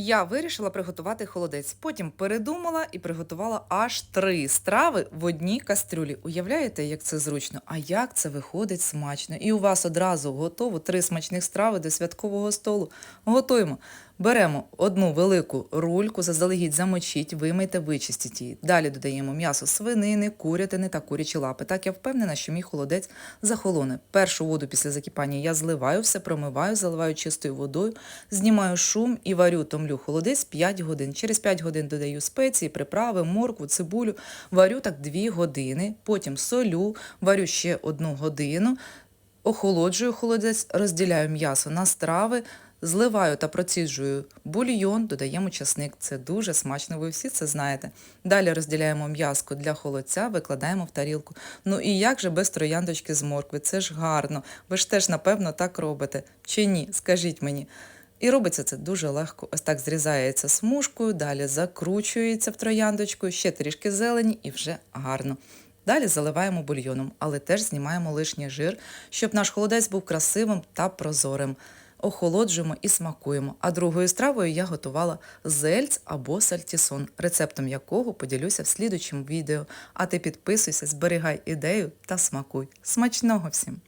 Я вирішила приготувати холодець. Потім передумала і приготувала аж три страви в одній кастрюлі. Уявляєте, як це зручно? А як це виходить смачно? І у вас одразу готово три смачних страви до святкового столу. Готуємо. Беремо одну велику рульку, заздалегідь замочіть, вимийте, вичистіть її. Далі додаємо м'ясо свинини, курятини та курячі лапи. Так я впевнена, що мій холодець захолоне. Першу воду після закипання я зливаю, все промиваю, заливаю чистою водою, знімаю шум і варю, томлю холодець 5 годин. Через 5 годин додаю спеції, приправи, моркву, цибулю. Варю так 2 години, потім солю, варю ще одну годину. Охолоджую холодець, розділяю м'ясо на страви, зливаю та проціджую бульйон, додаємо часник. Це дуже смачно, ви всі це знаєте. Далі розділяємо м'яско для холодця, викладаємо в тарілку. Ну і як же без трояндочки з моркви? Це ж гарно. Ви ж теж, напевно, так робите. Чи ні? Скажіть мені. І робиться це дуже легко. Ось так зрізається смужкою, далі закручується в трояндочку, ще трішки зелені і вже гарно. Далі заливаємо бульйоном, але теж знімаємо лишній жир, щоб наш холодець був красивим та прозорим. Охолоджуємо і смакуємо. А другою стравою я готувала зельц або сальтісон, рецептом якого поділюся в слідучому відео. А ти підписуйся, зберігай ідею та смакуй. Смачного всім!